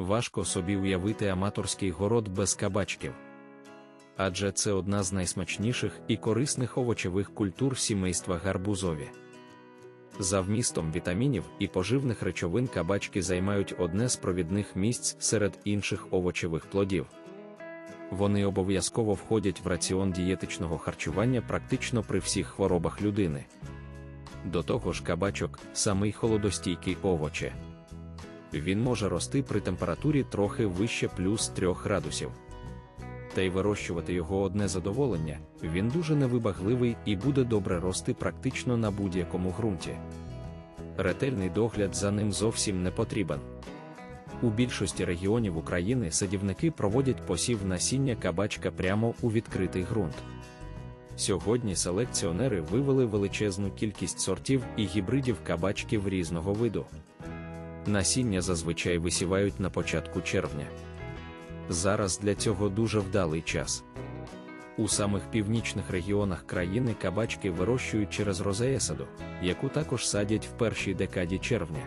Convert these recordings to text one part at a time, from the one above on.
важко собі уявити аматорський город без кабачків. Адже це одна з найсмачніших і корисних овочевих культур сімейства гарбузові. За вмістом вітамінів і поживних речовин кабачки займають одне з провідних місць серед інших овочевих плодів. Вони обов'язково входять в раціон дієтичного харчування практично при всіх хворобах людини. До того ж, кабачок самий холодостійкий овоче. Він може рости при температурі трохи вище плюс 3 градусів. Та й вирощувати його одне задоволення, він дуже невибагливий і буде добре рости практично на будь-якому ґрунті. Ретельний догляд за ним зовсім не потрібен. У більшості регіонів України садівники проводять посів насіння кабачка прямо у відкритий ґрунт. Сьогодні селекціонери вивели величезну кількість сортів і гібридів кабачків різного виду. Насіння зазвичай висівають на початку червня. Зараз для цього дуже вдалий час. У самих північних регіонах країни кабачки вирощують через розеесаду, яку також садять в першій декаді червня.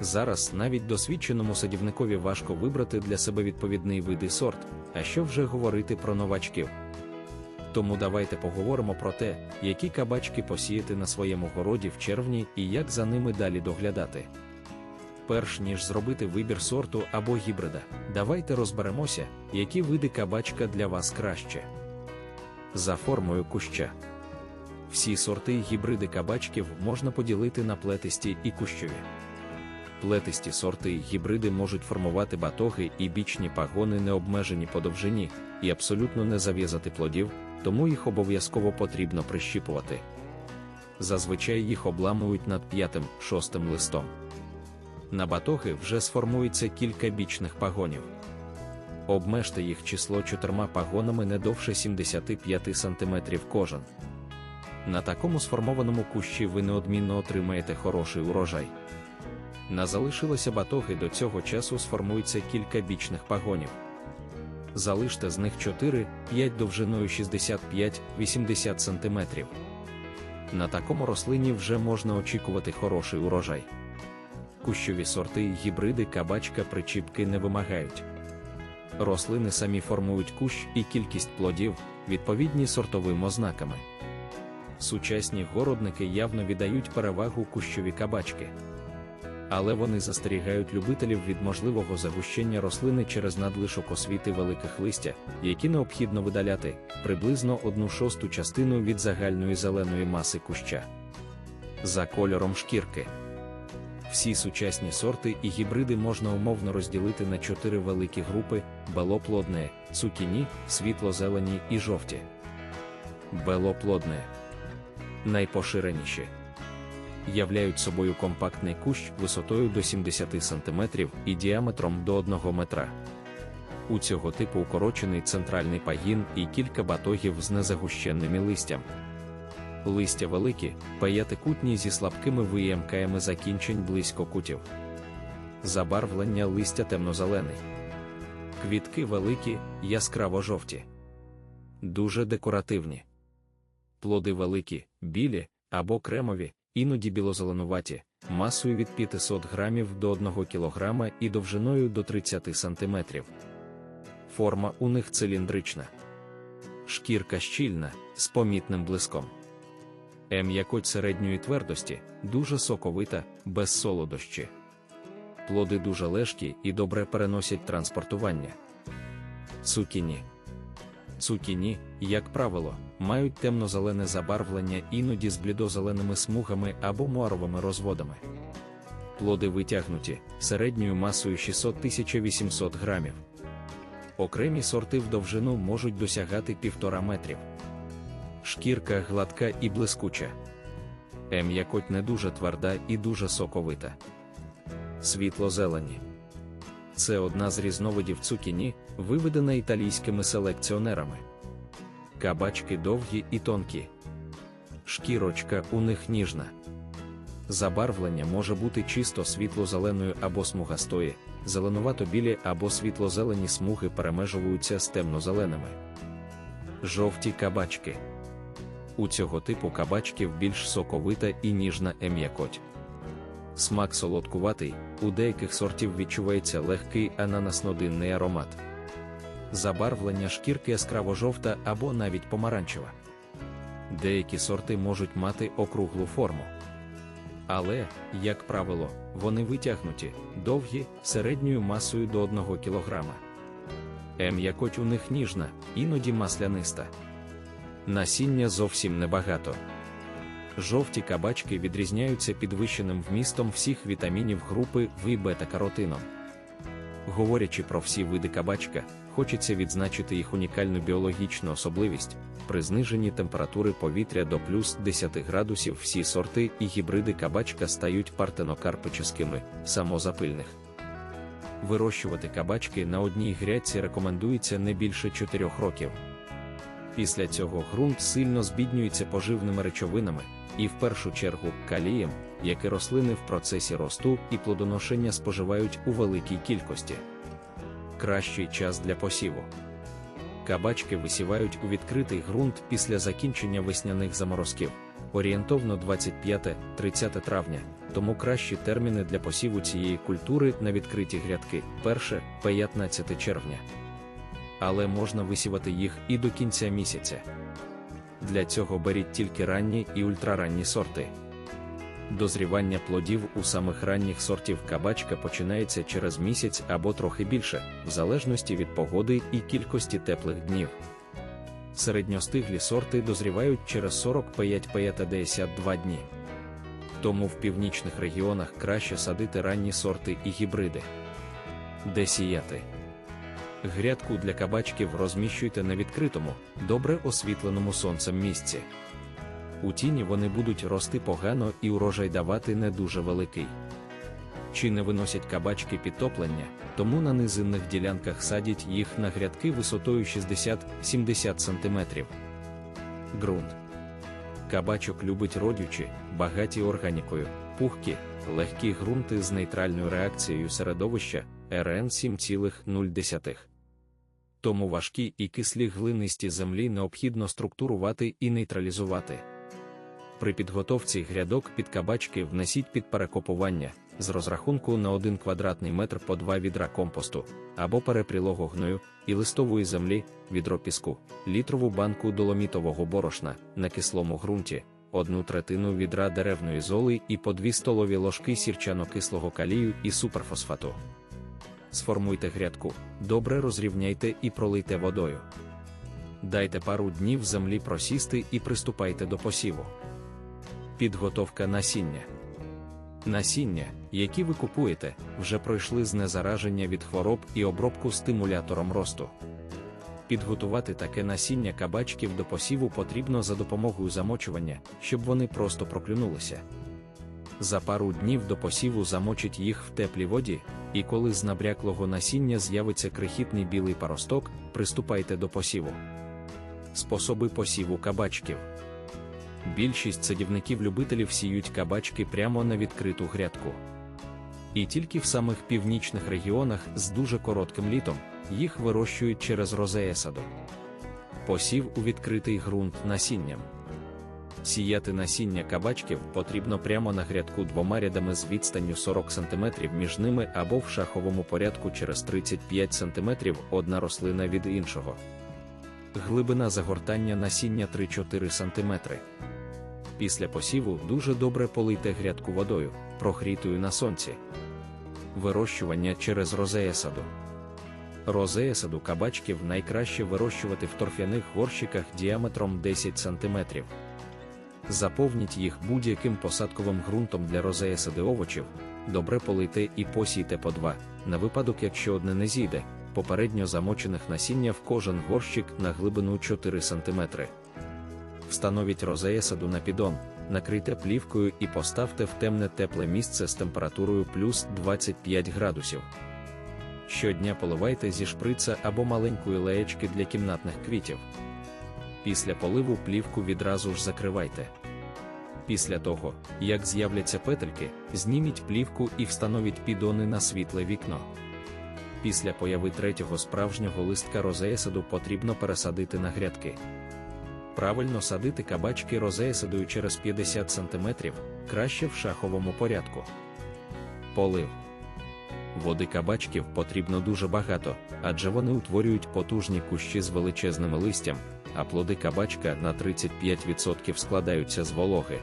Зараз навіть досвідченому садівникові важко вибрати для себе відповідний вид і сорт, а що вже говорити про новачків. Тому давайте поговоримо про те, які кабачки посіяти на своєму городі в червні і як за ними далі доглядати. Перш ніж зробити вибір сорту або гібрида, давайте розберемося, які види кабачка для вас краще. За формою куща. Всі сорти гібриди кабачків можна поділити на плетисті і кущові. Плетисті сорти і гібриди можуть формувати батоги і бічні пагони не обмежені по довжині і абсолютно не зав'язати плодів, тому їх обов'язково потрібно прищіпувати. Зазвичай їх обламують над п'ятим-шостим листом. На батоги вже сформується кілька бічних пагонів. Обмежте їх число чотирма пагонами не довше 75 см кожен. На такому сформованому кущі ви неодмінно отримаєте хороший урожай. На залишилося батоги до цього часу сформується кілька бічних пагонів. Залиште з них 4-5 довжиною 65-80 см. На такому рослині вже можна очікувати хороший урожай. Кущові сорти і гібриди кабачка причіпки не вимагають. Рослини самі формують кущ і кількість плодів, відповідні сортовим ознаками. Сучасні городники явно віддають перевагу кущові кабачки. Але вони застерігають любителів від можливого загущення рослини через надлишок освіти великих листя, які необхідно видаляти приблизно одну шосту частину від загальної зеленої маси куща. За кольором шкірки. Всі сучасні сорти і гібриди можна умовно розділити на чотири великі групи: белоплодне, цукіні, світло-зелені і жовті. Белоплодне найпоширеніші. Являють собою компактний кущ висотою до 70 см і діаметром до 1 метра. У цього типу укорочений центральний пагін і кілька батогів з незагущенними листям. Листя великі, паятикутні зі слабкими виямками закінчень близько кутів. Забарвлення листя темно-зелений. Квітки великі, яскраво жовті. Дуже декоративні. Плоди великі, білі або кремові, іноді білозеленуваті, масою від 500 грамів до 1 кг і довжиною до 30 см. Форма у них циліндрична. Шкірка щільна, з помітним блиском. М'якоть середньої твердості, дуже соковита, без солодощі. Плоди дуже лежкі і добре переносять транспортування. Цукіні. Цукіні, як правило, мають темно-зелене забарвлення іноді з блідозеленими смугами або муаровими розводами. Плоди витягнуті середньою масою 600-1800 грамів. Окремі сорти в довжину можуть досягати 1,5 метрів. Шкірка гладка і блискуча. М'якоть не дуже тверда і дуже соковита. Світло-зелені. Це одна з різновидів цукіні, виведена італійськими селекціонерами. Кабачки довгі і тонкі. Шкірочка у них ніжна. Забарвлення може бути чисто світло-зеленою або смугастої, зеленувато-білі або світло-зелені смуги перемежуються з темно-зеленими. Жовті кабачки. У цього типу кабачків більш соковита і ніжна ем'якоть. Смак солодкуватий, у деяких сортів відчувається легкий ананасно-динний аромат. Забарвлення шкірки яскраво-жовта або навіть помаранчева. Деякі сорти можуть мати округлу форму. Але, як правило, вони витягнуті, довгі, середньою масою до 1 кг. М'якоть у них ніжна, іноді масляниста. Насіння зовсім небагато. Жовті кабачки відрізняються підвищеним вмістом всіх вітамінів групи В і бета-каротином. Говорячи про всі види кабачка, хочеться відзначити їх унікальну біологічну особливість. При зниженні температури повітря до плюс 10 градусів всі сорти і гібриди кабачка стають партенокарпическими, самозапильних. Вирощувати кабачки на одній грядці рекомендується не більше 4 років. Після цього ґрунт сильно збіднюється поживними речовинами, і в першу чергу калієм, які рослини в процесі росту і плодоношення споживають у великій кількості. Кращий час для посіву. Кабачки висівають у відкритий ґрунт після закінчення весняних заморозків, орієнтовно 25-30 травня, тому кращі терміни для посіву цієї культури на відкриті грядки 1-15 червня. Але можна висівати їх і до кінця місяця. Для цього беріть тільки ранні і ультраранні сорти. Дозрівання плодів у самих ранніх сортів кабачка починається через місяць або трохи більше, в залежності від погоди і кількості теплих днів. Середньостиглі сорти дозрівають через 45-52 дні. Тому в північних регіонах краще садити ранні сорти і гібриди. Де сіяти? Грядку для кабачків розміщуйте на відкритому, добре освітленому сонцем місці. У тіні вони будуть рости погано і урожай давати не дуже великий. Чи не виносять кабачки підтоплення, тому на низинних ділянках садять їх на грядки висотою 60-70 см. Ґрунт. Кабачок любить родючі, багаті органікою, пухкі, легкі ґрунти з нейтральною реакцією середовища РН 7,0. Тому важкі і кислі глинисті землі необхідно структурувати і нейтралізувати. При підготовці грядок під кабачки внесіть під перекопування з розрахунку на 1 квадратний метр по 2 відра компосту або перепрілого гною і листової землі, відро піску, літрову банку доломітового борошна на кислому ґрунті, одну третину відра деревної золи і по 2 столові ложки сірчано-кислого калію і суперфосфату. Сформуйте грядку, добре розрівняйте і пролийте водою. Дайте пару днів землі просісти і приступайте до посіву. Підготовка насіння. Насіння, які ви купуєте, вже пройшли знезараження від хвороб і обробку стимулятором росту. Підготувати таке насіння кабачків до посіву потрібно за допомогою замочування, щоб вони просто проклюнулися. За пару днів до посіву замочить їх в теплій воді, і коли з набряклого насіння з'явиться крихітний білий паросток, приступайте до посіву. Способи посіву кабачків. Більшість садівників-любителів сіють кабачки прямо на відкриту грядку. І тільки в самих північних регіонах з дуже коротким літом їх вирощують через розеесаду. Посів у відкритий ґрунт насінням. Сіяти насіння кабачків потрібно прямо на грядку двома рядами з відстанню 40 см між ними або в шаховому порядку через 35 см одна рослина від іншого. Глибина загортання насіння 3-4 см. Після посіву дуже добре полийте грядку водою, прогрітою на сонці. Вирощування через розеясаду. Розеясаду кабачків найкраще вирощувати в торфяних горщиках діаметром 10 см. Заповніть їх будь-яким посадковим ґрунтом для розеясади овочів, добре полийте і посійте по два, на випадок, якщо одне не зійде, попередньо замочених насіння в кожен горщик на глибину 4 см. Встановіть розеясаду на підон, накрийте плівкою і поставте в темне тепле місце з температурою плюс 25 градусів. Щодня поливайте зі шприца або маленької леєчки для кімнатних квітів. Після поливу плівку відразу ж закривайте. Після того, як з'являться петельки, зніміть плівку і встановіть підони на світле вікно. Після появи третього справжнього листка розеясаду потрібно пересадити на грядки. Правильно садити кабачки розеясадою через 50 см, краще в шаховому порядку. Полив. Води кабачків потрібно дуже багато, адже вони утворюють потужні кущі з величезним листям, а плоди кабачка на 35% складаються з вологи.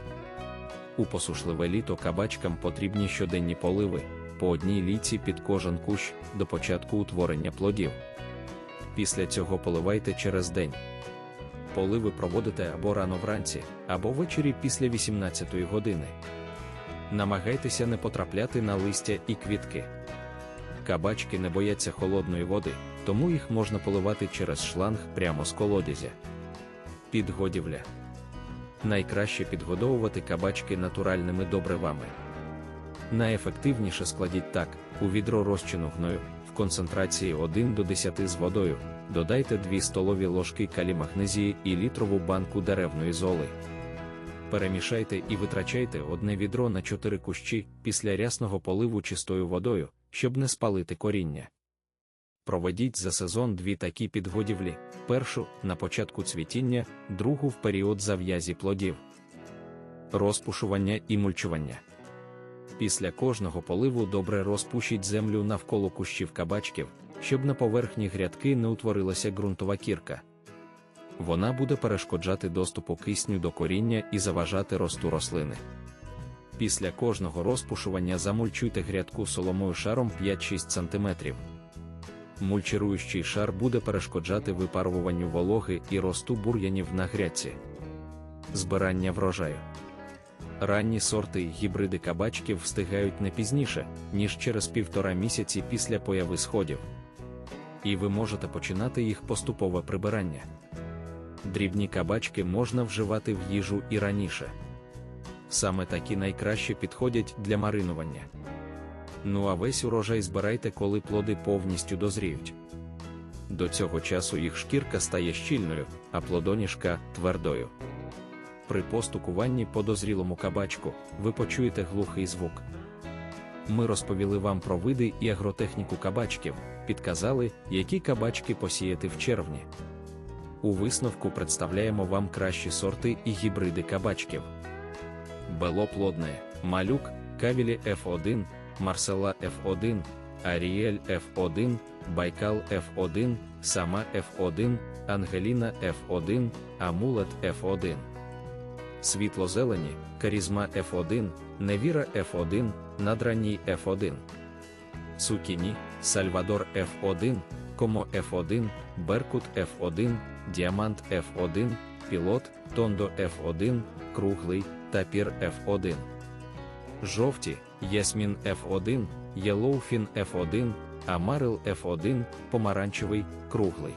У посушливе літо кабачкам потрібні щоденні поливи, по одній ліці під кожен кущ до початку утворення плодів. Після цього поливайте через день. Поливи проводите або рано вранці, або ввечері після 18 години. Намагайтеся не потрапляти на листя і квітки. Кабачки не бояться холодної води, тому їх можна поливати через шланг прямо з колодязя. Підгодівля. Найкраще підгодовувати кабачки натуральними добривами. Найефективніше складіть так: у відро розчину гною в концентрації 1 до 10 з водою, додайте 2 столові ложки калімагнезії і літрову банку деревної золи. Перемішайте і витрачайте одне відро на 4 кущі після рясного поливу чистою водою, щоб не спалити коріння. Проведіть за сезон дві такі підгодівлі: першу на початку цвітіння, другу в період зав'язі плодів. Розпушування і мульчування. Після кожного поливу добре розпушіть землю навколо кущів кабачків, щоб на поверхні грядки не утворилася ґрунтова кірка. Вона буде перешкоджати доступу кисню до коріння і заважати росту рослини. Після кожного розпушування замульчуйте грядку соломою шаром 5-6 см. Мульчируючий шар буде перешкоджати випаруванню вологи і росту бур'янів на грядці. Збирання врожаю. Ранні сорти й гібриди кабачків встигають не пізніше, ніж через півтора місяці після появи сходів. І ви можете починати їх поступове прибирання. Дрібні кабачки можна вживати в їжу і раніше. Саме такі найкраще підходять для маринування. Ну а весь урожай збирайте, коли плоди повністю дозріють. До цього часу їх шкірка стає щільною, а плодоніжка твердою. При постукуванні по дозрілому кабачку ви почуєте глухий звук. Ми розповіли вам про види і агротехніку кабачків, підказали, які кабачки посіяти в червні. У висновку представляємо вам кращі сорти і гібриди кабачків. Белоплодне, малюк, кавілі F1, Марсела F1, Аріель F1, Байкал F1, Сама F1, Ангеліна F1, Амулет F1. Світло-зелені, Карізма F1, Невіра F1, Надранній F1. Цукіні, Сальвадор F1, Комо F1, Беркут F1, Діамант F1, Пілот, Тондо F1, Круглий, Тапір F1. Жовті, Ясмін F1, Єлоуфін F1, Амарил F1, Помаранчевий, Круглий.